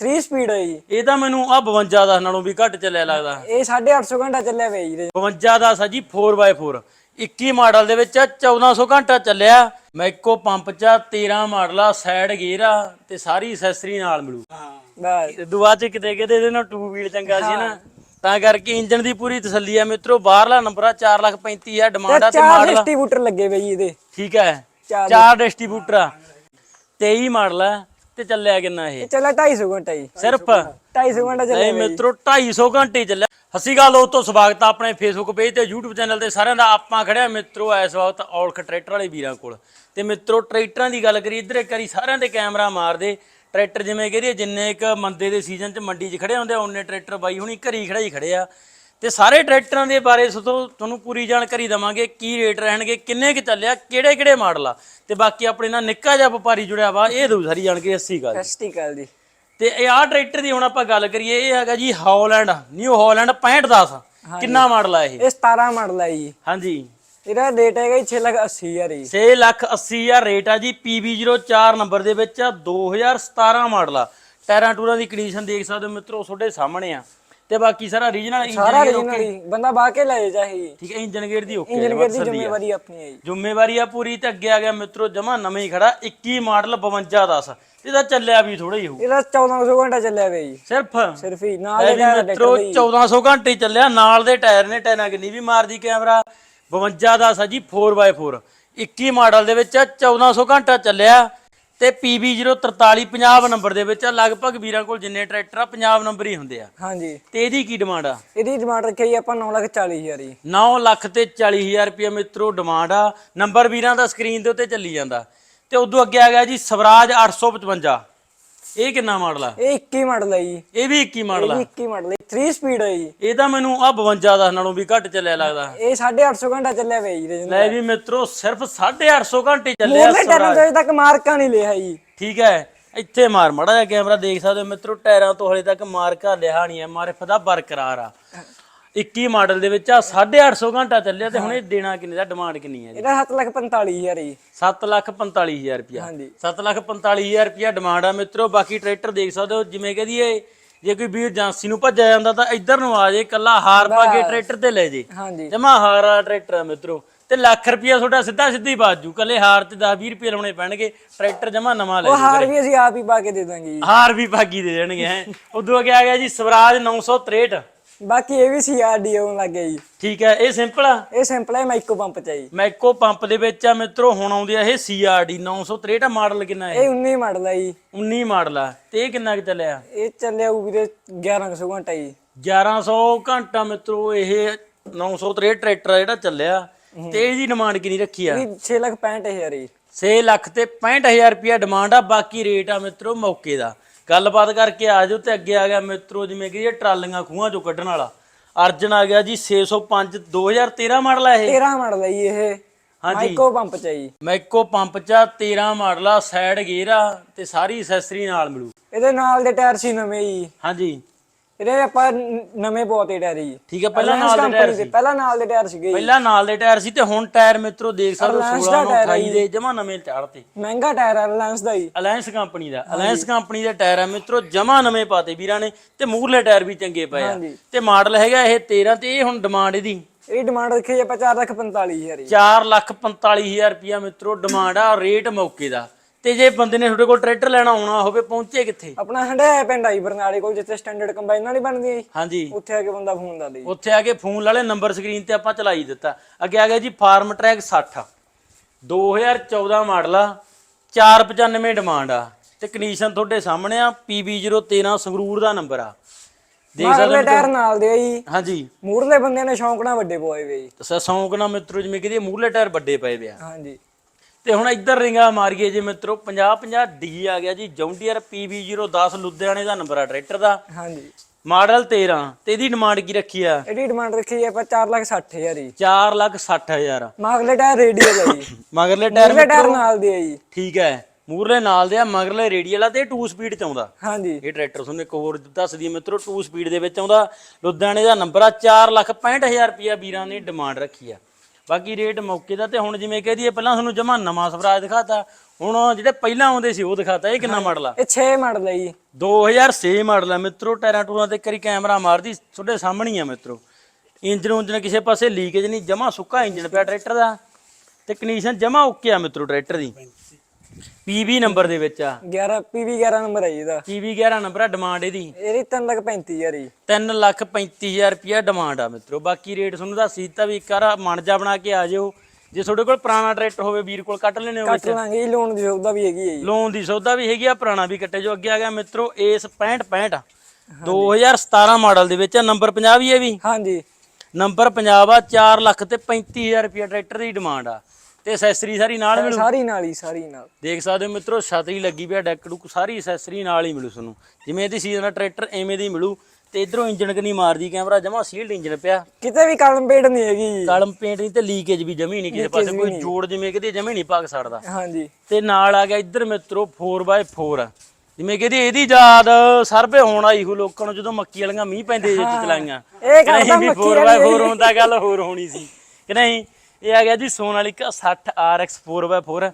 3 speed ਹੈ ਜੀ। ਇਹ ਤਾਂ ਮੈਨੂੰ ਆ 52 ਦਾ ਨਾਲੋਂ ਵੀ ਘੱਟ ਚੱਲਿਆ ਲੱਗਦਾ। ਇਹ 850 ਘੰਟਾ ਚੱਲਿਆ ਪਿਆ ਜੀ ਇਹਦੇ। 52 ਦਾ ਸਾ ਜੀ 4x4 21 ਮਾਡਲ ਦੇ ਵਿੱਚ ਆ, 1400 ਘੰਟਾ ਚੱਲਿਆ। ਮੈਕੋ ਪੰਪ ਚ ਆ, 13 ਮਾਡਲ ਆ ਸਾਈਡ ਗੇਅਰ ਆ ਤੇ ਸਾਰੀ ਐਕਸੈਸਰੀ ਨਾਲ ਮਿਲੂ। ਤੇ ਦੁਆ ਚ ਕਿਤੇ ਕਿਤੇ ਇਹਦੇ ਨਾਲ ਟੂ ਵੀਲ ਚੰਗਾ ਸੀ ਨਾ। ਤਾਂ ਕਰਕੇ ਇੰਜਨ ਦੀ ਪੂਰੀ ਤਸੱਲੀ ਆ ਮਿੱਤਰੋ ਬਾਹਰਲਾ ਨੰਬਰ ਆ 435000 ਡਿਮਾਂਡ ਆ ਤੇ ਮਾਡਲ ਡਿਸਟ੍ਰੀਬਿਊਟਰ ਲੱਗੇ ਪਏ ਜੀ ਇਹਦੇ। ਠੀਕ ਹੈ। ਚਾਰ ਚਾਰ ਡਿਸਟ੍ਰੀਬਿਊਟਰ ਆ। 23 ਮਾਡਲ ਆ। ਤੇ ਚੱਲਿਆ ਕਿੰਨਾ ਇਹ? ਚੱਲਿਆ 250 ਘੰਟਾ ਜੀ। ਸਿਰਫ? 250 ਘੰਟਾ ਚੱਲਿਆ ਨਹੀਂ ਮਿੱਤਰੋ 250 ਘੰਟੇ ਚੱਲਿਆ। ਹਸੀ ਗੱਲ ਉਹ ਤੋਂ ਸਵਾਗਤ ਆ ਆਪਣੇ ਫੇਸਬੁੱਕ ਪੇਜ ਤੇ YouTube ਚੈਨਲ ਤੇ। ਸਾਰਿਆਂ ਦਾ ਆਪਾਂ ਖੜਿਆ ਮਿੱਤਰੋ ਇਸ ਵਕਤ ਔਲਖ ਟਰੈਕਟਰ ਵਾਲੇ ਵੀਰਾਂ ਕੋਲ। ਤੇ ਮਿੱਤਰੋ ਟਰੈਕਟਰਾਂ ਦੀ ਗੱਲ ਕਰੀ ਇੱਧਰ ਇੱਕ ਵਾਰੀ ਸਾਰਿਆਂ ਦੇ ਕੈਮਰਾ ਮਾਰਦੇ। ਟਰੈਕਟਰ ਜਿਵੇਂ ਕਹਦੇ ਜਿੰਨੇ ਇੱਕ ਮੰਦੇ ਦੇ ਸੀਜ਼ਨ 'ਚ ਮੰਡੀ 'ਚ ਖੜੇ ਹੁੰਦੇ ਆ ਉਹਨੇ ਟਰੈਕਟਰ ਬਾਈ ਹੁਣੀ ਘਰੀ ਖੜਾ ਹੀ ਖੜੇ ਆ ਤੇ ਸਾਰੇ ਟਰੈਕਟਰਾਂ ਦੇ ਬਾਰੇ ਸੋ ਤੁਹਾਨੂੰ ਪੂਰੀ ਜਾਣਕਾਰੀ ਦਵਾਂਗੇ ਕੀ ਰੇਟ ਰਹਿਣਗੇ ਕਿੰਨੇ ਕੁ ਚੱਲਿਆ ਕਿਹੜੇ ਕਿਹੜੇ ਮਾਡਲ ਆ। ਤੇ ਬਾਕੀ ਆਪਣੇ ਨਾਲ ਨਿੱਕਾ ਜਿਹਾ ਵਪਾਰੀ ਜੁੜਿਆ ਵਾ ਇਹ ਦਊ ਸਾਰੀ ਜਾਣਕਾਰੀ 80 ਗੱਲ ਸਸਟੀਕਲ ਜੀ। ਤੇ ਇਹ ਆਹ ਟਰੈਕਟਰ ਦੀ ਹੁਣ ਆਪਾਂ ਗੱਲ ਕਰੀਏ ਇਹ ਹੈਗਾ ਜੀ ਹਾਲੈਂਡ ਨਿਊ ਹਾਲੈਂਡ 6510 ਕਿੰਨਾ ਮਾਡਲ ਆ ਇਹ? ਇਹ 17 ਮਾਡਲ ਹੈ ਜੀ। ਹਾਂਜੀ। ਇਹਦਾ ਰੇਟ ਹੈਗਾ ਜੀ 6 ਲੱਖ 80 ਹਜ਼ਾਰ ਜੀ। 6 ਲੱਖ 80 ਹਜ਼ਾਰ ਰੇਟ ਆ ਜੀ PB04 ਨੰਬਰ ਦੇ ਵਿੱਚ ਆ 2017 ਮਾਡਲ ਆ। ਟਾਇਰਾਂ ਟੂਰਾਂ ਦੀ ਕੰਡੀਸ਼ਨ ਦੇਖ ਸਕਦੇ ਹੋ ਮਿੱਤਰੋ ਤੁਹਾਡੇ ਸਾਹਮਣੇ ਆ। ਤੇ ਬਾਕੀ ਸਾਰਾ ਰੀਜਨਲ ਸਾਰਾ ਇੰਜਨ ਬੰਦਾ ਬਾਹ ਕੇ ਲੈ ਚਾਹੀ ਠੀਕ ਹੈ ਇੰਜਨ ਗੇਅਰ ਦੀ ਓਕੇ ਇੰਜਨ ਗੇਅਰ ਦੀ ਜ਼ਿੰਮੇਵਾਰੀ ਆਪਣੀ ਹੈ ਜੀ। ਜ਼ਿੰਮੇਵਾਰੀ ਆ ਪੂਰੀ ਤੇ ਅੱਗੇ ਆ ਗਿਆ ਮਿੱਤਰੋ ਜਮਾ ਨਵੇਂ ਹੀ ਖੜਾ 21 ਮਾਡਲ 5210 ਇਹਦਾ ਚੱਲਿਆ ਵੀ ਥੋੜਾ ਹੀ ਹੋਊ। ਇਹਦਾ 1400 ਘੰਟਾ ਚੱਲਿਆ ਪਿਆ ਜੀ। ਸਿਰਫ? ਸਿਰਫ ਹੀ ਨਾਲ ਦੇ ਵੀ ਟਾਇਰ ਮਿੱਤਰੋ 1400 ਘੰਟੇ ਚੱਲਿਆ ਨਾਲ ਦੇ ਟਾਇਰ ਨੇ ਟਾਇਰਾਂ ਕਿੰਨੀ ਵੀ ਮਾਰਦੀ ਕੈਮਰਾ 52 ਦਾ ਸਾ ਜੀ 4x4 21 ਮਾਡਲ ਦੇ ਵਿੱਚ ਆ, 1400 ਘੰਟਾ ਚੱਲਿਆ। ਤੇ PB04350 ਨੰਬਰ ਦੇ ਵਿੱਚ ਆ ਲਗਭਗ ਵੀਰਾਂ ਕੋਲ ਜਿੰਨੇ ਟਰੈਕਟਰ ਆ 50 ਨੰਬਰ ਹੀ ਹੁੰਦੇ ਆ। ਹਾਂਜੀ। ਤੇ ਇਹਦੀ ਕੀ ਡਿਮਾਂਡ ਆ? ਇਹਦੀ ਡਿਮਾਂਡ ਰੱਖੀ ਜੀ ਆਪਾਂ 9 ਲੱਖ 40 ਹਜ਼ਾਰ ਜੀ। 9 ਲੱਖ ਤੇ 40000 ਰੁਪਏ ਮਿੱਤਰੋ ਡਿਮਾਂਡ ਆ। ਨੰਬਰ ਵੀਰਾਂ ਦਾ ਸਕਰੀਨ ਦੇ ਉੱਤੇ ਚੱਲੀ ਜਾਂਦਾ। ਤੇ ਉਦੋਂ ਅੱਗੇ ਆ ਗਿਆ ਜੀ ਸਵਰਾਜ 855 ਇਹ ਕਿੰਨਾ ਮਾਡਲ ਆ? ਇਹ 21 ਮਾਡਲ ਹੈ ਜੀ। ਇਹ ਵੀ 21 ਮਾਡਲ ਆ? ਇਹ 21 ਮਾਡਲ ਹੈ 3 ਸਪੀਡ ਹੈ ਜੀ। ਇਹ ਤਾਂ ਮੈਨੂੰ ਆ 52 ਦਾ ਨਾਲੋਂ ਵੀ ਘੱਟ ਚੱਲਿਆ ਲੱਗਦਾ। ਇਹ 850 ਘੰਟਾ ਚੱਲਿਆ ਪਿਆ ਜੀ ਲੈ ਵੀ ਮਿੱਤਰੋ ਸਿਰਫ 850 ਘੰਟੇ ਚੱਲਿਆ ਮੋਰਲੇ ਟਾਇਰਾਂ ਤੋਂ ਤੱਕ ਮਾਰਕਾ ਨਹੀਂ ਲਿਆ ਜੀ। ਠੀਕ ਹੈ ਇੱਥੇ ਮਾਰ ਮੜਾ ਜਿਹਾ ਕੈਮਰਾ ਦੇਖ ਸਕਦੇ ਹੋ ਮਿੱਤਰੋ ਟਾਇਰਾਂ ਤੋਂ ਹਲੇ ਤੱਕ ਮਾਰਕਾ ਲਿਆ ਨਹੀਂ ਹੈ ਮਾਰਫ ਦਾ ਬਰਕਰਾਰ ਆ। 21 ਮਾਡਲ ਦੇ ਵਿੱਚ ਆ 850 ਘੰਟਾ ਚੱਲਿਆ ਤੇ ਹੁਣ ਇਹ ਦੇਣਾ ਕਿੰਨੇ ਦਾ ਡਿਮਾਂਡ ਕਿੰਨੀ ਹੈ ਜੀ? ਇਹਦਾ 7 ਲੱਖ 45 ਹਜ਼ਾਰ ਜੀ। 7 ਲੱਖ 45000 ਰੁਪਿਆ ਹਾਂਜੀ। 7 ਲੱਖ 45000 ਰੁਪਿਆ ਡਿਮਾਂਡ ਆ ਮਿੱਤਰੋ ਬਾਕੀ ਟਰੈਕਟਰ ਦੇਖ ਸਕਦੇ ਹੋ ਜਿਵੇਂ ਕਹਦੀਏ ਜੇ ਕੋਈ ਵੀਰ ਏਜੰਸੀ ਨੂੰ ਭੱਜਿਆ ਜਾਂਦਾ ਤਾਂ ਇੱਧਰ ਨੂੰ ਆ ਜੇ ਕੱਲਾ ਹਾਰ ਪਾ ਕੇ ਟਰੈਕਟਰ ਤੇ ਲੈ ਜੇ। ਜਮਾ ਹਾਰ ਵਾਲਾ ਟਰੈਕਟਰ ਆ ਮਿੱਤਰੋ। ਤੇ ਲੱਖ ਰੁਪਿਆ ਤੁਹਾਡਾ ਸਿੱਧਾ ਸਿੱਧੀ ਬਾਜੂ ਕੱਲੇ ਹਾਰ ਤੇ 10 20 ਰੁਪਏ ਲਾਉਣੇ ਪੈਣਗੇ ਟਰੈਕਟਰ ਜਮਾ ਨਵਾਂ ਲੈ ਉਹ ਹਾਰ ਵੀ ਅਸੀਂ ਆਪ ਹੀ ਪਾ ਕੇ ਦੇ ਦਾਂਗੇ ਹਾਰ ਵੀ ਭਾਗੀ ਦੇ ਦੇਣਗੇ ਹੈ। ਉਦੋਂ ਅੱਗੇ ਆ ਗਿਆ ਜੀ ਸਵਰਾਜ 963 ਬਾਕੀ ਇਹ ਵੀ ਸੀਆਰਡੀ ਆਉਣ ਲੱਗ ਗਿਆ ਜੀ ਠੀਕ ਹੈ ਇਹ ਸਿੰਪਲ ਆ? ਇਹ ਸਿੰਪਲ ਹੈ ਮਾਈਕੋ ਪੰਪ ਚ ਹੈ ਜੀ। ਮੈਕੋ ਪੰਪ ਦੇ ਵਿੱਚ ਆ ਮਿੱਤਰੋ ਹੁਣ ਆਉਂਦੀ ਆ ਇਹ CRD 963 ਮਾਡਲ ਕਿੰਨਾ ਹੈ? ਇਹ 19 ਮਾਡਲ ਹੈ ਜੀ। 19 ਮਾਡਲ ਆ। ਤੇ ਇਹ ਕਿੰਨਾ ਕੁ ਚੱਲਿਆ? ਇਹ ਚੱਲਿਆ ਉਹ ਵੀਰੇ 1100 ਘੰਟਾ ਜੀ। 1100 ਘੰਟਾ ਮਿੱਤਰੋ ਇਹ 963 ਟਰੈਕਟਰ ਆ ਜਿਹੜਾ ਚੱਲਿਆ। ਤੇ ਇਹਦੀ ਡਿਮਾਂਡ ਕਿੰਨੀ ਰੱਖੀ ਆ? ਇਹ 6 ਲੱਖ 65 ਹਜ਼ਾਰ ਜੀ। 6 ਲੱਖ ਤੇ 65000 ਰੁਪਿਆ ਡਿਮਾਂਡ ਆ ਬਾਕੀ ਰੇਟ ਆ ਮਿੱਤਰੋ ਮੌਕੇ ਦਾ। ਗੱਲਬਾਤ ਕਰਕੇ ਆ ਜਾਓ ਤੇ ਅੱਗੇ ਆ ਗਿਆ ਮਿੱਤਰੋ ਜਿਵੇਂ ਕਿ ਇਹ ਟਰਾਲੀਆਂ ਖੂਹਾਂ ਚੋਂ ਕੱਢਣ ਵਾਲਾ। ਅਰਜਨ ਆ ਗਿਆ ਜੀ 605 2013 ਮਾਡਲ ਆ ਇਹ। 13 ਮਾਡਲ ਹੈ ਜੀ ਇਹ। ਹਾਂਜੀ। ਮਾਈਕੋ ਪੰਪ ਚ ਹੈ ਜੀ। ਮੈਕੋ ਪੰਪ ਚ ਆ, 13 ਮਾਡਲ ਆ ਸਾਈਡ ਗੇਅਰ ਆ ਤੇ ਸਾਰੀ ਐਕਸੈਸਰੀ ਨਾਲ ਮਿਲੂ। ਇਹਦੇ ਨਾਲ ਦੇ ਟਾਇਰ ਸੀ ਨਵੇਂ ਜੀ। ਹਾਂਜੀ। ਇਹਦੇ ਆਪਾਂ ਨਵੇਂ ਬਹੁਤ ਹੀ ਟਾਇਰ ਜੀ ਠੀਕ ਹੈ ਪਹਿਲਾਂ ਨਾਲ ਦੇ ਟਾਇਰ ਸੀ ਪਹਿਲਾਂ ਨਾਲ ਦੇ ਟਾਇਰ ਸੀਗੇ ਪਹਿਲਾਂ ਨਾਲ ਦੇ ਟਾਇਰ ਸੀ ਤੇ ਹੁਣ ਟਾਇਰ ਮਿੱਤਰੋ ਦੇਖ ਸਕਦੇ ਹੋ Alliance 16 ਦਾ ਨੂੰ ਟਾਇਰ ਆ 28 ਦੇ ਜਮਾ ਨਵੇਂ ਚਾੜਤੇ ਮਹਿੰਗਾ ਟਾਇਰ ਹੈ ਰਿਲਾਇੰਸ ਦਾ ਜੀ। ਅਲਾਇੰਸ ਕੰਪਨੀ ਦਾ। ਅਲਾਇੰਸ ਕੰਪਨੀ ਦੇ ਟਾਇਰ ਆ ਮਿੱਤਰੋ ਜਮਾ ਨਵੇਂ ਪਾਤੇ ਵੀਰਾਂ ਨੇ ਤੇ ਮੂਰਲੇ ਟਾਇਰ ਵੀ ਚੰਗੇ ਪਏ ਆ। ਤੇ ਮਾਡਲ ਹੈਗਾ ਇਹ 13 ਤੇ ਇਹ ਹੁਣ ਡਿਮਾਂਡ ਇਹਦੀ। ਇਹ ਡਿਮਾਂਡ ਰੱਖੀ ਆਪਾਂ 4 ਲੱਖ 45 ਹਜ਼ਾਰ ਜੀ 4 ਲੱਖ 45000 ਰੁਪਿਆ ਮਿੱਤਰੋ ਡਿਮਾਂਡ ਆ ਰੇਟ ਮੌਕੇ ਦਾ। ਤੇ ਜੇ ਬੰਦੇ ਨੇ ਤੁਹਾਡੇ ਕੋਲ ਟਰੈਕਟਰ ਲੈਣਾ ਆਉਣਾ ਹੋਵੇ ਪਹੁੰਚੇ ਕਿੱਥੇ? ਆਪਣਾ ਹੰਡਿਆ ਪਿੰਡ ਆਈ ਬਰਨਾਲੇ ਕੋਲ ਜਿੱਥੇ ਸਟੈਂਡਰਡ ਕੰਬਾਈਨ ਨਾਲ ਹੀ ਬਣਦੀ ਹੈ ਜੀ। ਹਾਂਜੀ। ਉੱਥੇ ਆ ਕੇ ਬੰਦਾ ਫੋਨ ਲਾ ਲਈ ਉੱਥੇ ਆ ਕੇ ਫੋਨ ਵਾਲੇ ਨੰਬਰ ਸਕਰੀਨ ਤੇ ਆਪਾਂ ਚਲਾਈ ਦਿੱਤਾ। ਅੱਗੇ ਆ ਗਿਆ ਜੀ ਫਾਰਮ ਟਰੈਕ 60 2014 ਮਾਡਲ ਆ 495 ਡਿਮਾਂਡ ਆ। ਤੇ ਕੰਡੀਸ਼ਨ ਤੁਹਾਡੇ ਸਾਹਮਣੇ ਆ PB013 ਸੰਗਰੂਰ ਦਾ ਨੰਬਰ ਆ। ਦੇਖ ਸਕਦੇ ਮਗਰਲੇ ਟਾਇਰ ਨਾਲ ਦੇ ਆ ਜੀ। ਹਾਂਜੀ। ਮੂਰਲੇ ਬੰਦਿਆਂ ਨੇ ਸ਼ੌਂਕ ਨਾਲ ਵੱਡੇ ਪੋਏ ਵੇ ਜੀ। ਸੌਂਕ ਨਾਲ ਮਿੱਤਰੋ ਜਿਵੇਂ ਕਿ ਮੂਹਰਲੇ ਟਾਇਰ ਵੱਡੇ ਪਏ ਪਿਆ ਹਾਂਜੀ। ਤੇ ਹੁਣ ਇੱਧਰ ਰਿੰਗਾ ਮਾਰੀਏ ਜੀ ਮਿੱਤਰੋ 50 50 ਡੀ ਆ ਗਿਆ ਜੀ ਜੌਂਡੀਅਰ PB010 ਲੁਧਿਆਣੇ ਦਾ ਨੰਬਰ ਆ ਟਰੈਕਟਰ ਦਾ। ਹਾਂਜੀ। ਮਾਡਲ 13 ਤੇ ਇਹਦੀ ਡਿਮਾਂਡ ਕੀ ਰੱਖੀ ਆ? ਇਹਦੀ ਡਿਮਾਂਡ ਰੱਖੀ ਜੀ ਆਪਾਂ 4 ਲੱਖ 60 ਹਜ਼ਾਰ ਜੀ। 4 ਲੱਖ 60000 ਮਗਰਲੇ ਟਾਇਰ ਰੇਡੀਅਲ ਹੈ ਜੀ। ਮਗਰਲੇ ਟਾਇਰ ਟਾਇਰ ਨਾਲ ਦੇ ਆ ਜੀ। ਠੀਕ ਹੈ ਮੂਰਲੇ ਨਾਲ ਦੇ ਆ ਮਗਰਲੇ ਰੇਡੀਅਲ ਆ ਤੇ 2 ਸਪੀਡ ਚ ਆਉਂਦਾ। ਹਾਂਜੀ। ਇਹ ਟਰੈਕਟਰ ਤੁਹਾਨੂੰ ਇੱਕ ਹੋਰ ਦੱਸ ਦਈਏ ਮਿੱਤਰੋ 2 ਸਪੀਡ ਦੇ ਵਿੱਚ ਆਉਂਦਾ। ਲੁਧਿਆਣੇ ਦਾ ਨੰਬਰ ਆ 4 ਲੱਖ 65000 ਰੁਪਿਆ ਵੀਰਾਂ ਨੇ ਡਿਮਾਂਡ ਰੱਖੀ ਆ। ਬਾਕੀ ਰੇਟ ਮੌਕੇ ਦਾ ਤੇ ਹੁਣ ਜਿਵੇਂ ਕਹਦੀਏ ਪਹਿਲਾਂ ਤੁਹਾਨੂੰ ਜਮਾ ਨਵਾਂ ਸਵਰਾਜ ਦਿਖਾਤਾ ਹੁਣ ਜਿਹੜੇ ਪਹਿਲਾਂ ਆਉਂਦੇ ਸੀ ਉਹ ਦਿਖਾਤਾ ਇਹ ਕਿੰਨਾ ਮਾਡਲ ਆ? ਇਹ 6 ਮਾਡਲ ਹੈ ਜੀ। 2006 ਮਾਡਲ ਆ ਮਿੱਤਰੋ ਟਾਇਰਾਂ ਟੂਰਾਂ ਤੇ ਕਰੀ ਕੈਮਰਾ ਮਾਰਦੀ ਤੁਹਾਡੇ ਸਾਹਮਣੇ ਆ ਮਿੱਤਰੋ। ਇੰਜਨ ਉਂਜਨ ਕਿਸੇ ਪਾਸੇ ਲੀਕੇਜ ਨਹੀਂ ਜਮਾ ਸੁੱਕਾ ਇੰਜਨ ਪਿਆ ਟਰੈਕਟਰ ਦਾ ਤੇ ਕੰਡੀਸ਼ਨ ਜਮਾ ਓਕੇ ਆ ਮਿੱਤਰੋ ਟਰੈਕਟਰ ਦੀ। ਪੀਵੀ ਨੰਬਰ ਦੇ ਵਿੱਚ ਆ। 11 PV 11 ਨੰਬਰ ਹੈ ਜੀ ਇਹਦਾ। ਪੀਵੀ 11 ਨੰਬਰ ਆ ਡਿਮਾਂਡ ਇਹਦੀ। ਇਹਦੀ 3 ਲੱਖ 35000 ਜੀ। 3 ਲੱਖ 35000 ਰੁਪਿਆ ਡਿਮਾਂਡ ਆ ਮਿੱਤਰੋ। ਬਾਕੀ ਰੇਟ ਤੁਹਾਨੂੰ ਦੱਸ ਦਿੱਤਾ ਵੀ ਇੱਕ ਵਾਰ ਮਨ ਜਾ ਬਣਾ ਕੇ ਆ ਜਿਓ। ਜੇ ਤੁਹਾਡੇ ਕੋਲ ਪੁਰਾਣਾ ਟਰੈਕਟਰ ਹੋਵੇ ਵੀਰ ਕੋਲ ਕੱਟ ਲੈਣੇ ਹੋਵੇ ਕੱਟ ਲਾਂਗੇ ਲੋਨ ਦੀ ਸੁਵਿਧਾ ਵੀ ਹੈਗੀ ਹੈ ਜੀ। ਲੋਨ ਦੀ ਸੌਦਾ ਵੀ ਹੈਗੀ ਆ ਪੁਰਾਣਾ ਵੀ ਕੱਟੇ ਜੋ ਅੱਗੇ ਆ ਗਿਆ ਮਿੱਤਰੋ ਏਸ 65 65 ਆ 2017 ਮਾਡਲ ਦੇ ਵਿੱਚ ਆ ਨੰਬਰ 50 ਵੀ ਇਹ ਵੀ। ਹਾਂਜੀ। ਨੰਬਰ 50 ਆ 4 ਲੱਖ ਤੇ 35000 ਰੁਪਿਆ ਟਰੈਕਟਰ ਦੀ ਡਿਮਾਂਡ ਆ। ਤੇ ਐਸੈਸਰੀ ਸਾਰੀ ਨਾਲ ਮਿਲੂ? ਸਾਰੀ ਨਾਲ ਹੀ ਸਾਰੀ ਨਾਲ। ਦੇਖ ਸਕਦੇ ਹੋ ਮਿੱਤਰੋ ਛਤਰੀ ਲੱਗੀ ਪਿਆ ਡੈਕ ਡੁੱਕ ਸਾਰੀ ਐਸੈਸਰੀ ਨਾਲ ਹੀ ਮਿਲੂ ਤੁਹਾਨੂੰ। ਜਿਵੇਂ ਇਹਦੀ ਸੀਜ਼ਨ ਦਾ ਟਰੈਕਟਰ ਐਵੇਂ ਦੀ ਮਿਲੂ ਤੇ ਇਧਰੋਂ ਇੰਜਨ ਕਨੀ ਮਾਰਦੀ ਕੈਮਰਾ ਜਮਾ ਸੀਲਡ ਇੰਜਨ ਪਿਆ। ਕਿਤੇ ਵੀ ਕਲਮ ਪੇੜ ਨਹੀਂ ਹੈਗੀ। ਕਲਮ ਪੇਂਟ ਨਹੀਂ ਤੇ ਲੀਕੇਜ ਵੀ ਜਮੀ ਨਹੀਂ ਕਿਸੇ ਪਾਸੇ ਕੋਈ ਜੋੜ ਜਿਵੇਂ ਕਿਤੇ ਜਮੀ ਨਹੀਂ ਪਾਕ ਸਕਦਾ। ਹਾਂਜੀ। ਤੇ ਨਾਲ ਆ ਗਿਆ ਇੱਧਰ ਮਿੱਤਰੋ 4x4 ਜਿਵੇਂ ਕਿ ਇਹਦੀ ਯਾਦ ਸਰਵੇ ਹੋਣ ਆਈ ਹੋ ਲੋਕਾਂ ਨੂੰ ਜਦੋਂ ਮੱਕੀ ਵਾਲੀਆਂ ਮੀਂਹ ਪੈਂਦੇ ਜੇ ਚਲਾਈਆਂ। ਇਹ ਕਰਦਾ ਵੀ ਮੱਕੀ 4x4 ਹੁੰਦਾ ਗੱਲ ਹੋਰ ਹੋਣੀ ਸੀ। ਕਿ ਨਹੀਂ ਇਹ ਆ ਗਿਆ ਜੀ ਸੋਨਾਲੀਕਾ 60 RX 4x4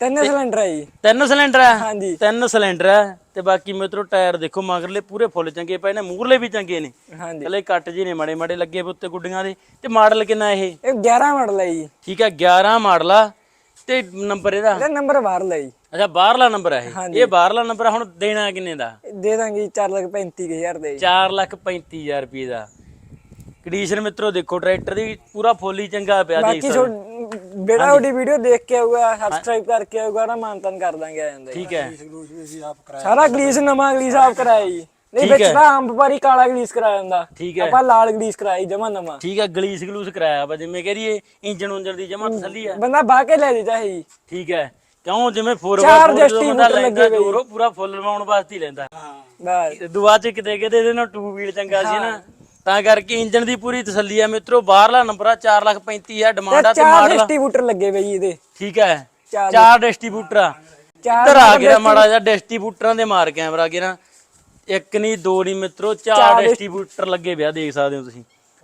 ਤਿੰਨ ਸਿਲੰਡਰ ਹੈ ਜੀ। ਤਿੰਨ ਸਿਲੰਡਰ ਹੈ ਹਾਂਜੀ। ਤਿੰਨ ਸਿਲੰਡਰ ਹੈ ਤੇ ਬਾਕੀ ਮਿੱਤਰੋ ਟਾਇਰ ਦੇਖੋ ਮਗਰਲੇ ਪੂਰੇ ਫੁੱਲ ਚੰਗੇ ਪਏ ਨੇ ਮੂਰਲੇ ਵੀ ਚੰਗੇ ਨੇ। ਹਾਂਜੀ। ਹਲੇ ਕੱਟ ਜੀ ਨੇ ਮਾੜੇ ਮਾੜੇ ਲੱਗੇ ਉੱਤੇ ਗੁੱਡੀਆਂ ਦੇ। ਤੇ ਮਾਡਲ ਕਿੰਨਾ ਇਹ? ਇਹ 11 ਮਾਡਲ ਹੈ ਜੀ। ਠੀਕ ਹੈ 11 ਮਾਡਲ ਆ। ਤੇ ਨੰਬਰ ਇਹਦਾ? ਇਹਦਾ ਨੰਬਰ ਬਾਹਰ ਲਈ ਅੱਛਾ ਬਾਹਰਲਾ ਨੰਬਰ ਹੈ ਇਹ? ਇਹ ਬਾਹਰਲਾ ਨੰਬਰ ਹੁਣ ਦੇਣਾ ਕਿੰਨੇ ਦਾ? ਦੇ ਦਾਂਗੇ 4 ਲੱਖ 35000 ਦੇ ਜੀ। 4 ਲੱਖ 35000 ਰੁਪਏ ਦਾ। ਕੰਡੀਸ਼ਨ ਮਿੱਤਰੋ ਦੇਖੋ ਟਰੈਕਟਰ ਦੀ ਪੂਰਾ ਫੁੱਲੀ ਚੰਗਾ ਪਿਆ ਦੇਖ ਬਾਕੀ ਛੋ ਬੇੜਾ ਉਹਦੀ ਵੀਡੀਓ ਦੇਖ ਕੇ ਆਊਗਾ ਸਬਸਕ੍ਰਾਈਬ ਕਰਕੇ ਆਊਗਾ ਨਾ ਮਾਨਤਨ ਕਰ ਦਾਂਗੇ ਆ ਜਾਂਦਾ। ਜੀ। ਠੀਕ ਹੈ। ਸਾਰਾ ਗਲੀਸ ਨਵਾਂ ਗਲੀਸ ਆਪ ਕਰਾਇਆ ਜੀ। ਨਹੀਂ ਵਿੱਚ ਤਾਂ ਆਮ ਵਪਾਰੀ ਕਾਲਾ ਗਲੀਸ ਕਰਾਇਆ ਜਾਂਦਾ ਠੀਕ ਹੈ। ਆਪਾਂ ਲਾਲ ਗਲੀਸ ਕਰਾਈ ਜਮਾ ਨਵਾਂ। ਠੀਕ ਹੈ ਗਲੀਸ ਗਲੂਸ ਕਰਾਇਆ ਵਾ ਜਿਵੇਂ ਕਹਦੀਏ ਇੰਜਨ ਉਂਜਨ ਦੀ ਜਮਾ ਤਸੱਲੀ ਆ ਬੰਦਾ ਬਾਹ ਕੇ ਲੈ ਦਿੱਤਾ ਸੀ ਠੀਕ ਹੈ। ਕਿਉਂ? ਜਿਵੇਂ 4 ਚਾਰ ਜਸਟੀ ਬੰਦਾ ਬੂਟ ਲੈਂਦਾ ਲੱਗੇ ਜ਼ੋਰ ਉਹ ਪੂਰਾ ਫੁੱਲ ਲਵਾਉਣ ਵਾਸਤੇ ਹੀ ਲੈਂਦਾ। ਬਸ। ਤੇ ਦੁਆ ਚ ਕਿਤੇ ਕਿਤੇ ਇਹਦੇ ਨਾਲ ਟੂ ਵੀਲ ਚੰਗਾ ਸੀ ਨਾ। ਤਾਂ ਕਰਕੇ ਇੰਜਨ ਦੀ ਪੂਰੀ ਤਸੱਲੀ ਆ ਮਿੱਤਰੋ ਬਾਹਰਲਾ ਨੰਬਰ ਆ 4 ਲੱਖ 35000 ਡਿਮਾਂਡ ਆ ਤੇ ਚਾਰ ਮਾਡਲ ਡਿਸਟ੍ਰੀਬਿਊਟਰ ਲੱਗੇ ਬਈ ਇਹਦੇ। ਠੀਕ ਹੈ ਚਾਰ ਡਿਸਟ੍ਰੀਬਿਊਟਰ ਆ। ਚਾਰ ਇੱਧਰ ਆ ਗਿਆ ਮਾੜਾ ਜਿਹਾ ਡਿਸਟ੍ਰੀਬਿਊਟਰਾਂ ਦੇ ਮਾਰ ਕੈਮਰਾ ਗਿਆ ਨਾ। ਇੱਕ ਨਹੀਂ ਦੋ ਨਹੀਂ ਮਿੱਤਰੋ ਚਾਰ ਡਿਸਟ੍ਰੀਬਿਊਟਰ ਲੱਗੇ ਪਿਆ ਦੇਖ ਸਕਦੇ ਹੋ ਤੁਸੀਂ।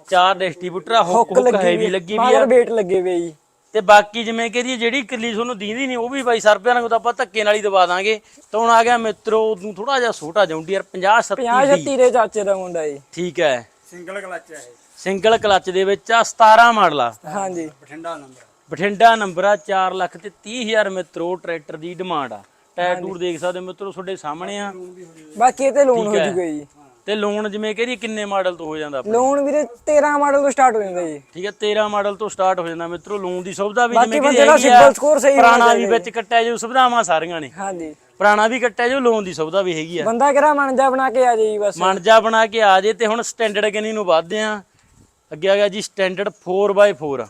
ਚਾਰ ਡਿਸਟ੍ਰੀਬਿਊਟਰ ਆ ਹੁੱਕ ਹੁੱਕ ਹੈਵੀ ਲੱਗੀ ਵੀ ਆ। ਵੇਟ ਲੱਗੇ ਵੇ ਜੀ। ਤੇ ਬਾਕੀ ਜਿਵੇਂ ਕਿ ਜਿਹੜੀ ਕਿੱਲੀ ਤੁਹਾਨੂੰ ਦੀਂਦੀ ਨਹੀਂ ਉਹ ਵੀ ਬਾਈ ਸਰਪਿਆਂ ਨਾਲ ਤਾਂ ਆਪਾਂ ਧੱਕੇ ਨਾਲ ਹੀ ਦਵਾ ਦਾਂਗੇ। ਤਾਂ ਹੁਣ ਆ ਗਿਆ ਮਿੱਤਰੋ ਨੂੰ ਥੋੜਾ ਜਿਹਾ ਛੋਟਾ ਜੌਂਡੀਅਰ 50 70 50 36 ਦੇ ਚਾਚੇ ਦਾ ਮੁੰਡਾ ਜੀ। ਠੀਕ ਹੈ। ਸਿੰਗਲ ਕਲਚ ਹੈ ਸਿੰਗਲ ਕਲਚ ਦੇ ਵਿੱਚ ਆ 17 ਮਾਡਲ ਆ। ਹਾਂਜੀ। ਬਠਿੰਡਾ ਨੰਬਰ। ਬਠਿੰਡਾ ਨੰਬਰ ਆ 4 ਲੱਖ ਤੇ 30000 ਮਿੱਤਰੋ ਟਰੈਕਟਰ ਦੀ ਡਿਮਾਂਡ ਆ। ਟਾਇਰ ਟੂਰ ਦੇਖ ਸਕਦੇ ਹੋ ਮਿੱਤਰੋ ਤੁਹਾਡੇ ਸਾਹਮਣੇ ਆ। ਬਾਕੀ ਇਹ ਤੇ ਲੋਨ ਹੋ। ਜੂਗਾ ਜੀ। ਤੇ ਲੋਨ ਜਿਵੇਂ ਕਿ ਇਹਦੀ ਕਿੰਨੇ ਮਾਡਲ ਤੋਂ ਹੋ ਜਾਂਦਾ ਆਪਣਾ? ਲੋਨ ਵੀਰੇ 13 ਮਾਡਲ ਤੋਂ ਸਟਾਰਟ ਹੋ ਜਾਂਦਾ ਜੀ। ਠੀਕ ਹੈ 13 ਮਾਡਲ ਤੋਂ ਸਟਾਰਟ ਹੋ ਜਾਂਦਾ ਮਿੱਤਰੋ ਲੋਨ ਦੀ ਸੁਵਿਧਾ ਵੀ ਬਾਕੀ ਬੰਦੇ ਦਾ ਹੈਗੀ ਆ ਸਿਬਲ ਸਕੋਰ ਸਹੀ ਹੋਣਾ ਪੁਰਾਣਾ ਵੀ ਵਿੱਚ ਕੱਟਿਆ ਜੋ ਸੁਵਿਧਾਵਾਂ ਸਾਰੀਆਂ ਨੇ। ਹਾਂਜੀ। ਪੁਰਾਣਾ ਵੀ ਕੱਟਿਆ ਜੋ ਲੋਨ ਦੀ ਸੁਵਿਧਾ ਵੀ ਹੈਗੀ ਆ। ਬੰਦਾ ਕਿਹੜਾ ਮਨ ਜਾ ਬਣਾ ਕੇ ਆ ਜਾਈ ਬਸ। ਮਨਜਾ ਬਣਾ ਕੇ ਆ ਜੇ ਤੇ ਹੁਣ ਸਟੈਂਡਰਡ ਕਿੰਨੀ ਨੂੰ ਵੱਧਦੇ ਆ? ਅੱਗੇ ਆ ਗਿਆ ਜੀ ਸਟੈਂਡਰਡ 4x4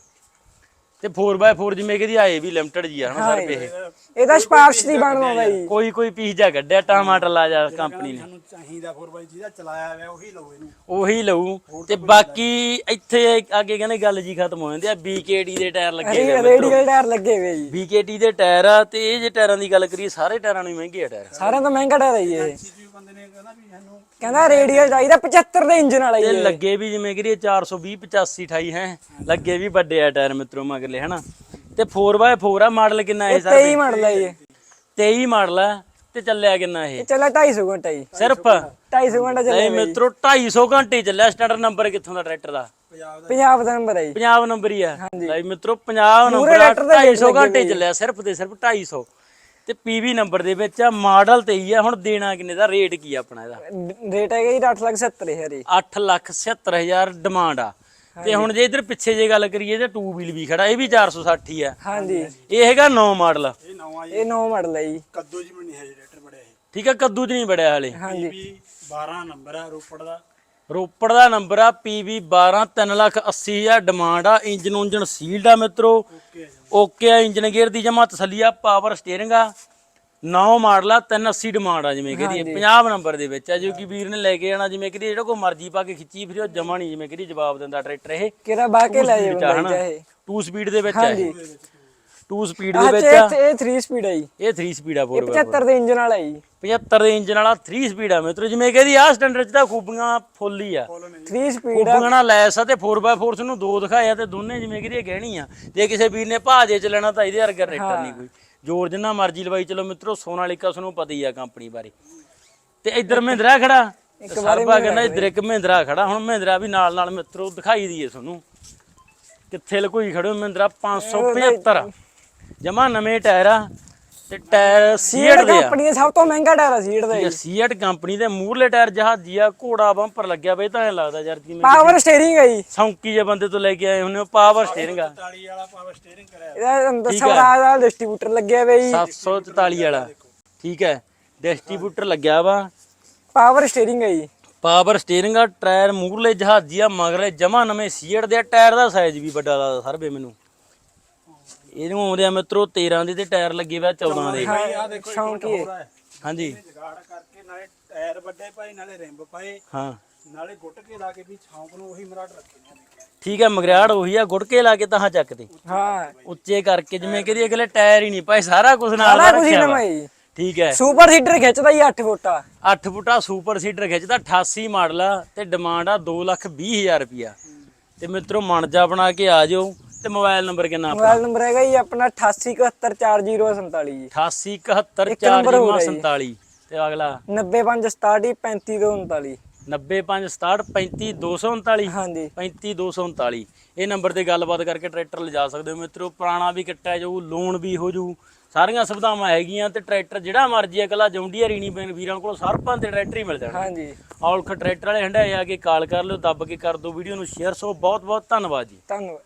ਤੇ 4x4 ਜਿਵੇਂ ਕਿ ਦੀ ਆਏ ਵੀ ਲਿਮਟਿਡ ਜੀ ਆ ਹਨਾ ਸਰ ਪੇ ਇਹ ਇਹਦਾ ਸਪਾਰਕਸ ਦੀ ਬਣ ਆਉਂਦਾ ਜੀ ਕੋਈ ਕੋਈ ਪੀਸ ਜਾ ਕੱਢਿਆ ਟਮਾਟਰ ਲਾ ਜਾ ਕੰਪਨੀ ਨੇ। ਸਾਨੂੰ ਚਾਹੀਦਾ 4x ਜਿਹਦਾ ਚਲਾਇਆ ਹੋਇਆ ਉਹੀ ਲਓ ਇਹਨੂੰ। ਉਹੀ ਲਊ। ਤੇ ਬਾਕੀ ਇੱਥੇ ਅੱਗੇ ਕਹਿੰਦੇ ਗੱਲ ਜੀ ਖਤਮ ਹੋ ਜਾਂਦੀ ਆ BKT ਦੇ ਟਾਇਰ ਲੱਗੇ ਹੋਏ ਰੇਡੀਅਲ ਟਾਇਰ ਲੱਗੇ ਵੇ ਜੀ। BKT ਦੇ ਟਾਇਰ ਆ ਤੇ ਇਹ ਜੇ ਟਾਇਰਾਂ ਦੀ ਗੱਲ ਕਰੀਏ ਸਾਰੇ ਟਾਇਰਾਂ ਨੂੰ ਮਹਿੰਗੇ ਆ ਟਾਇਰ। ਸਾਰਿਆਂ ਤੋਂ ਮਹਿੰਗਾ ਟਾਇਰ ਹੈ ਜੀ ਇਹ। ਬੰਦੇ ਨੇ ਕਹਿੰਦਾ ਵੀ ਸਾਨੂੰ ਕਹਿੰਦਾ ਰੇਡੀਅਲ ਚਾਹੀਦਾ 75 ਦੇ ਇੰਜਨ ਵਾਲਾ ਤੇ ਇਹ। ਲੱਗੇ ਵੀ ਜਿਵੇਂ ਕਰੀਏ 420 85 28 ਹੈ। ਲੱਗੇ ਵੀ ਵੱਡੇ ਆ ਟਾਇਰ ਮਿੱਤਰੋ ਮਗਲੇ ਹਨਾ? ਤੇ 4x4 ਆ ਮਾਡਲ ਕਿੰਨਾ ਇਹ ਸਰ? 23 ਮਾਡਲ ਹੈ ਜੀ 23 ਮਾਡਲ ਆ। ਤੇ ਚੱਲਿਆ ਕਿੰਨਾ ਇਹ? ਇਹ ਚੱਲਾ 250 ਘੰਟਾ ਜੀ। ਸਿਰਫ? 250 ਘੰਟਾ ਚੱਲਿਆ ਨਹੀਂ ਮਿੱਤਰੋ 250 ਘੰਟੇ ਚੱਲਿਆ ਸਟਾਰਟਰ ਨੰਬਰ ਕਿੱਥੋਂ ਦਾ ਟਰੈਕਟਰ ਦਾ? ਪੰਜਾਬ ਦਾ। ਪੰਜਾਬ ਦਾ ਨੰਬਰ ਹੈ ਜੀ। ਪੰਜਾਬ ਨੰਬਰ ਹੀ ਆ। ਲੈ ਮਿੱਤਰੋ 50 ਨੰਬਰ ਆ tractor ਦੇ 250 ਘੰਟੇ ਚੱਲਿਆ ਸਿਰਫ ਤੇ ਸਿਰਫ 250 ਤੇ ਪੀਵੀ ਨੰਬਰ ਦੇ ਵਿੱਚ ਆ ਮਾਡਲ ਤੇ ਹੀ ਆ ਹੁਣ ਦੇਣਾ ਕਿੰਨੇ ਦਾ ਰੇਟ ਕੀ ਆ ਆਪਣਾ ਇਹਦਾ? ਰੇਟ ਹੈਗਾ ਜੀ 8 ਲੱਖ 70 ਹਜ਼ਾਰ ਜੀ। 8 ਲੱਖ 77000 ਡਿਮਾਂਡ ਆ। ਤੇ ਹੁਣ ਜੇ ਇਧਰ ਪਿੱਛੇ ਜੇ ਗੱਲ ਕਰੀਏ ਤੇ 2 ਵੀਲ ਵੀ ਖੜਾ ਇਹ ਵੀ 460 ਹੀ ਆ। ਹਾਂਜੀ। ਇਹ ਹੈਗਾ 9 ਮਾਡਲ ਇਹ ਨਵਾਂ ਜੀ। ਇਹ 9 ਮਾਡਲ ਹੈ ਜੀ। ਕੱਦੂ ਜੀ ਨਹੀਂ ਹੈ ਜੀ ਰੇਟਰ ਬੜਿਆ ਇਹ। ਠੀਕ ਆ ਕੱਦੂ ਚ ਨਹੀਂ ਬੜਿਆ ਹਲੇ। ਹਾਂਜੀ। ਵੀ 12 ਨੰਬਰ ਆ ਰੋਪੜ ਦਾ। ਰੋਪੜ ਦਾ ਨੰਬਰ ਆ PV 12 3 ਲੱਖ 80000 ਡਿਮਾਂਡ ਆ ਇੰਜਨ ਉਂਜਨ ਸੀਲਡ ਆ ਮਿੱਤਰੋ। ਓਕੇ ਆ ਇੰਜਨ ਗੇਅਰ ਦੀ ਜਮਾ ਤਸੱਲੀ ਆ ਪਾਵਰ ਸਟੀਅਰਿੰਗ ਆ। 9 ਮਾਡਲ ਆ 380 ਡਿਮਾਂਡ ਆ ਜਿਵੇਂ ਕਹਦੀ 50 ਨੰਬਰ ਦੇ ਵਿੱਚ ਆ ਜੋ ਕਿ ਵੀਰ ਨੇ ਲੈ ਕੇ ਜਾਣਾ ਜਿਵੇਂ ਕਹਦੀ ਜਿਹੜਾ ਕੋਈ ਮਰਜ਼ੀ ਪਾ ਕੇ ਖਿੱਚੀ ਫਿਰ ਉਹ ਜਮਾ ਨਹੀਂ ਜਿਵੇਂ ਕਹਦੀ ਜਵਾਬ ਦਿੰਦਾ ਟਰੈਕਟਰ ਇਹ। ਕਿਹੜਾ ਬਾਹ ਕੇ ਲੈ ਜਾਏ ਵਿੱਚ ਆ ਬੰਦਾ ਹਨਾ? ਜੀ 2 ਸਪੀਡ ਦੇ ਵਿੱਚ ਆ ਇਹ। 2 ਸਪੀਡ ਦੇ ਵਿੱਚ ਆ। ਇਹ 3 ਸਪੀਡ ਹੈ ਜੀ। ਇਹ 3 ਸਪੀਡ ਆ 4 75 ਦੇ ਇੰਜਨ ਵਾਲਾ ਜੀ। 75 ਦੇ ਇੰਜਨ ਵਾਲਾ 3 ਸਪੀਡ ਆ ਮਿੱਤਰੋ ਜਿਵੇਂ ਕਹਦੀ ਆ ਸਟੈਂਡਰਡ ਚ ਤਾਂ ਖੂਬੀਆਂ ਫੁੱਲ ਹੀ ਆ। 3 ਸਪੀਡ ਖੂਬੀਆਂ ਨਾਲ ਲੈਸ ਆ ਤੇ 4x4 ਤੁਹਾਨੂੰ ਦੋ ਦਿਖਾਇਆ ਤੇ ਦੋਨੇ ਜਿਵੇਂ ਕਹਦੀ ਗਹਿਣੀ ਆ। ਜੇ ਕਿਸੇ ਵੀਰ ਨੇ ਭਾਜੇ ਚ ਲੈਣਾ ਤਾਂ ਇਹਦੇ ਵਰਗਾ ਰੇਟਰ ਨਹੀਂ ਕੋਈ। ਜੋਰ ਜਿੰਨਾ ਮਰਜ਼ੀ ਲਵਾਈ ਚਲੋ ਮਿੱਤਰੋ ਸੋਨਾਲੀਕਾ ਤੁਹਾਨੂੰ ਪਤਾ ਹੀ ਆ ਕੰਪਨੀ ਬਾਰੇ। ਤੇ ਇੱਧਰ ਮਹਿੰਦਰਾ ਖੜਾ। ਤੇ ਸਰਬਾ ਕਹਿੰਦਾ ਇੱਧਰ ਇੱਕ ਮਹਿੰਦਰਾ ਖੜਾ। ਹੁਣ ਮਹਿੰਦਰਾ ਵੀ ਨਾਲ ਨਾਲ ਮਿੱਤਰੋ ਦਿਖਾਈ ਦਈਏ ਤੁਹਾਨੂੰ। ਕਿੱਥੇ ਲਕੋਈ ਖੜੋ ਮਹਿੰਦਰਾ? 575 ਜਮਾ ਨਵੇਂ ਟਾਇਰ ਆ। ਤੇ ਟਾਇਰ ਸੀਟ ਸੀਟ ਦੇ ਆ। ਕੰਪਨੀ ਦਾ ਸਭ ਤੋਂ ਮਹਿੰਗਾ ਟਾਇਰ ਆ ਸੀਟ ਦਾ ਇਹ। ਸੀਟ ਕੰਪਨੀ ਦੇ ਮੂਹਰਲੇ ਟਾਇਰ ਜਹਾਜ਼ੀ ਆ ਘੋੜਾ ਬੰਪਰ ਲੱਗਿਆ ਬਈ ਤਾਂ ਐਂ ਲੱਗਦਾ ਯਾਰ ਜਿਵੇਂ ਪਾਵਰ ਸਟੀਅਰਿੰਗ ਹੈ ਜੀ। ਸੌਂਕੀ ਜੇ ਬੰਦੇ ਤੋਂ ਲੈ ਕੇ ਆਏ ਹੁੰਨੇ ਪਾਵਰ ਸਟੀਅਰਿੰਗ ਆ। 44 ਵਾਲਾ ਪਾਵਰ ਸਟੀਅਰਿੰਗ ਕਰਿਆ। ਇਹਦਾ ਅੰਦਰ ਸਵਰਾਜ ਦਾ ਡਿਸਟ੍ਰੀਬਿਊਟਰ ਲੱਗਿਆ ਹੋਇਆ ਜੀ। 744 ਵਾਲਾ। ਠੀਕ ਹੈ ਡਿਸਟ੍ਰੀਬਿਊਟਰ ਲੱਗਿਆ ਵਾ। ਪਾਵਰ ਸਟੀਅਰਿੰਗ ਹੈ ਜੀ। ਪਾਵਰ ਸਟੀਅਰਿੰਗ ਆ ਟਾਇਰ ਮੂਹਰਲੇ ਜਹਾਜ਼ੀ ਆ ਮਗਰਲੇ ਜਮਾ ਨਵੇਂ ਸੀਟ ਦੇ ਆ, ਟਾਇਰ ਦਾ ਸਾਈਜ਼ ਵੀ ਵੱਡਾ ਲੱਗਦਾ ਸਰਵੇ ਮੈਨੂੰ। ਇਹਨੂੰ ਆਉਂਦੇ ਆ ਮਿੱਤਰੋ 13 ਦੇ ਤੇ ਟਾਇਰ ਲੱਗੇ ਵਾ 14 ਦੇ। ਭਾਈ ਆ ਦੇਖੋ ਸ਼ੌਂਕੀ ਹੈ ਹਾਂਜੀ। ਜਗਾੜ ਕਰਕੇ ਨਾਲੇ ਟਾਇਰ ਵੱਡੇ ਪਾਏ ਨਾਲੇ ਰਿੰਬ ਪਾਏ। ਹਾਂ। ਨਾਲੇ ਗੁੱਟ ਕੇ ਲਾ ਕੇ ਵੀ ਛੌਂਕ ਨੂੰ ਉਹੀ ਮਰਾੜ ਰੱਖੇ ਨੇ ਠੀਕ ਹੈ ਮਗਰਿਆੜ ਉਹੀ ਆ ਗੁੜਕੇ ਲਾ ਕੇ ਤਾਂ ਚੱਕਦੇ। ਹਾਂ। ਉੱਚੇ ਕਰਕੇ ਜਿਵੇਂ ਕਿ ਅਗਲੇ ਟਾਇਰ ਹੀ ਨਹੀਂ ਪਾਏ ਸਾਰਾ ਕੁਝ ਨਾਲ ਸਾਰਾ ਕੁਝ ਰੱਖਿਆ ਨਵਾਂ ਜੀ ਠੀਕ ਹੈ। ਸੁਪਰ ਸੀਟਰ ਖਿੱਚਦਾ ਜੀ 8 ਫੁੱਟ ਆ। 8 ਫੁੱਟਾ ਸੁਪਰ ਸੀਡਰ ਖਿੱਚਦਾ 88 ਮਾਡਲ ਆ ਤੇ ਡਿਮਾਂਡ ਆ 220000 ਰੁਪਿਆ ਤੇ ਮਿੱਤਰੋ ਮਨਜਾ ਬਣਾ ਕੇ ਆ ਜਾਓ। ਤੇ ਮੋਬਾਈਲ ਨੰਬਰ ਕਿੰਨਾ ਆਪਣਾ? ਮੋਬਾਈਲ ਨੰਬਰ ਹੈਗਾ ਜੀ ਆਪਣਾ 88714047 ਜੀ। 887147 ਤੇ ਅਗਲਾ? 9567 35239 90567 ਹਾਂਜੀ। 35239 ਇਹ ਨੰਬਰ ਤੇ ਗੱਲਬਾਤ ਕਰਕੇ ਟਰੈਕਟਰ ਲਿਜਾ ਸਕਦੇ ਹੋ ਮਿੱਤਰੋ। ਪੁਰਾਣਾ ਵੀ ਕੱਟਿਆ ਜਾਊ ਲੋਨ ਵੀ ਹੋ ਜਾਊ ਸਾਰੀਆਂ ਸੁਵਿਧਾਵਾਂ ਹੈਗੀਆਂ ਤੇ ਟਰੈਕਟਰ ਜਿਹੜਾ ਮਰਜ਼ੀ ਅਗਲਾ ਜੌਂਡੀਆ ਰੀਣੀ ਬੈਨ ਵੀਰਾਂ ਕੋਲ ਸਰਪਾਂ ਤੇ ਟਰੈਕਟਰ ਹੀ ਮਿਲ ਜਾਣਾ। ਹਾਂਜੀ। ਔਲਖ ਟਰੈਕਟਰ ਵਾਲੇ ਹੰਡਾਏ ਆ ਕੇ ਕਾਲ ਕਰ ਲਿਓ ਦੱਬ ਕੇ ਕਰ ਦਿਓ ਵੀਡੀਓ ਨੂੰ। ਸ਼ੇਅਰ ਸੋ ਬਹੁਤ ਬਹੁਤ ਧੰਨਵਾਦ ਜੀ। ਧੰਨਵਾਦ।